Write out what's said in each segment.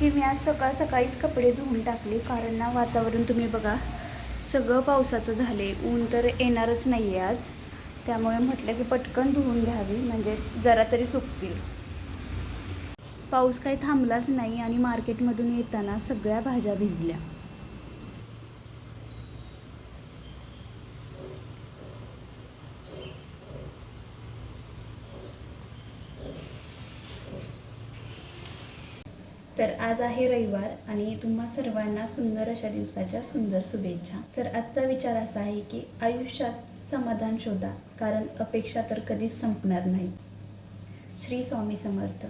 की मी आज सकाळ सकाळीच कपडे धुवून टाकले. कारण ना वातावरण तुम्ही बघा सगळं पावसाचं झाले ऊन तर येणारच नाही आहे आज. त्यामुळे म्हटलं की पटकन धुवून घ्यावी म्हणजे जरा तरी सुकतील. पाऊस काही थांबलाच नाही आणि मार्केटमधून येताना सगळ्या भाज्या भिजल्या. तर आज आहे रविवार आणि तुम्हा सर्वांना सुंदर अशा दिवसाच्या सुंदर शुभेच्छा. तर आजचा विचार असा आहे की आयुष्यात समाधान शोधा कारण अपेक्षा तर कधीच संपणार नाही. श्री स्वामी समर्थ.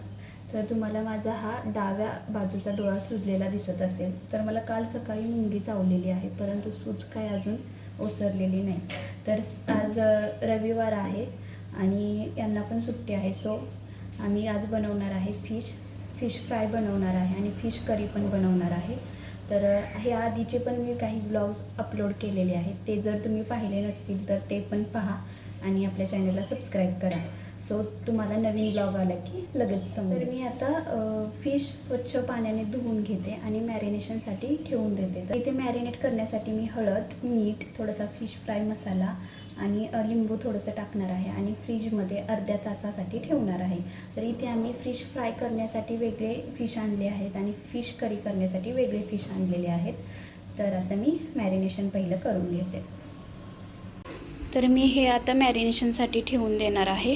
तर तुम्हाला माझा हा डाव्या बाजूचा डोळा सुजलेला दिसत असेल तर मला काल सकाळी मुंगी चावलेली आहे परंतु सूज काय अजून ओसरलेली नाही. तर आज रविवार आहे आणि यांना पण सुट्टी आहे सो आम्ही आज बनवणार आहे फिश. फिश फ्राय बनवणार आहे आणि फिश करी पण बनवणार आहे. तर हे आधीचे पण मी काही ब्लॉग्स अपलोड केलेले आहेत. ते जर तुम्ही पाहिले नसतील तर ते पण पहा आणि आपल्या चॅनलला सबस्क्राईब करा. सो तुम्हाला नवीन ब्लॉग आला की लगेच तर मी आता फिश स्वच्छ पाण्याने धुवून घेते आणि मॅरिनेशनसाठी ठेवून देते. तर इथे मॅरिनेट करण्यासाठी मी हळद मीठ थोडासा फिश फ्राय मसाला आणि लिंबू थोडंसं टाकणार आहे आणि फ्रीजमध्ये अर्ध्या तासासाठी ठेवणार आहे. तर इथे आम्ही फिश फ्राय करण्यासाठी वेगळे फिश आणले आहेत आणि फिश करी करण्यासाठी वेगळे फिश आणलेले आहेत. तर आता मी मॅरिनेशन पहिलं करून घेते. तर मी हे आता मॅरिनेशनसाठी ठेवून देणार आहे.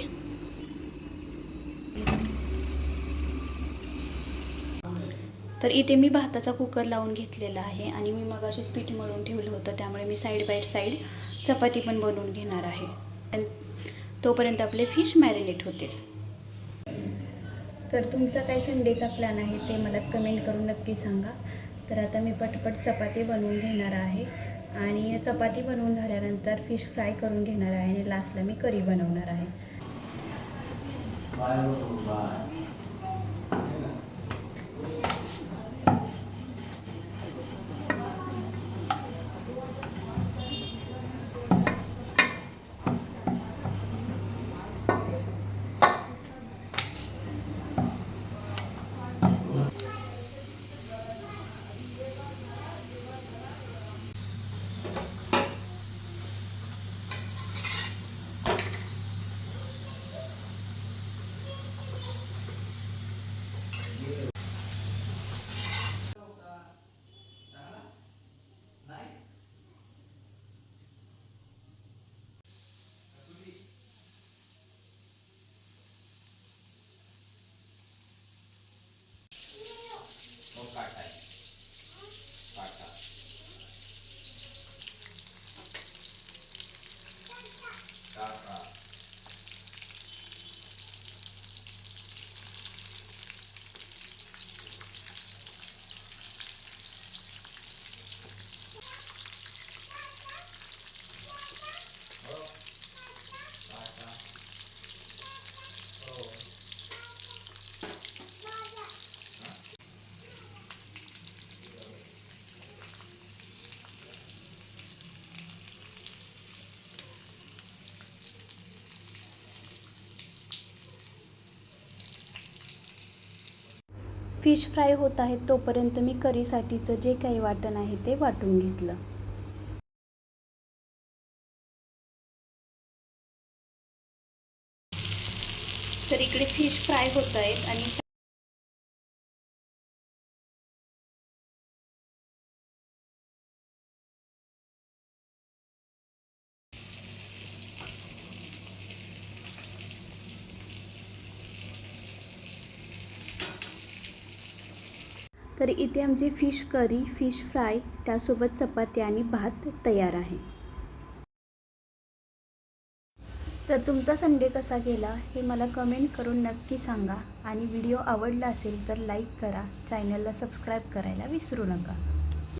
तर इथे मी भाताचा कुकर लावून घेतलेला आहे आणि मी मगाशीच पीठ मळून ठेवलं होतं त्यामुळे मी साईड बाय साईड चपाती पण बनवून घेणार आहे. आणि तोपर्यंत आपले फिश मॅरिनेट होतील. तर तुमचा काय संडेचा प्लॅन आहे ते मला कमेंट करून नक्की सांगा. तर आता मी पटपट चपाती बनवून घेणार आहे आणि चपाती बनवून झाल्यानंतर फिश फ्राय करून घेणार आहे आणि लास्टला मी करी बनवणार आहे. 我う一回、一、फिश फ्राय होत आहेत तोपर्यंत मी करीसाठीचं जे काही वाटण आहे ते वाटून घेतलं. तर इकडे फिश फ्राय होत आहेत आणि तर इथे आमची फिश करी फिश फ्राय त्यासोबत चपाती आणि भात तयार आहे. तर तुमचा संडे कसा गेला हे मला कमेंट करून नक्की सांगा आणि व्हिडिओ आवडला असेल तर लाईक करा चॅनलला सबस्क्राईब करायला विसरू नका.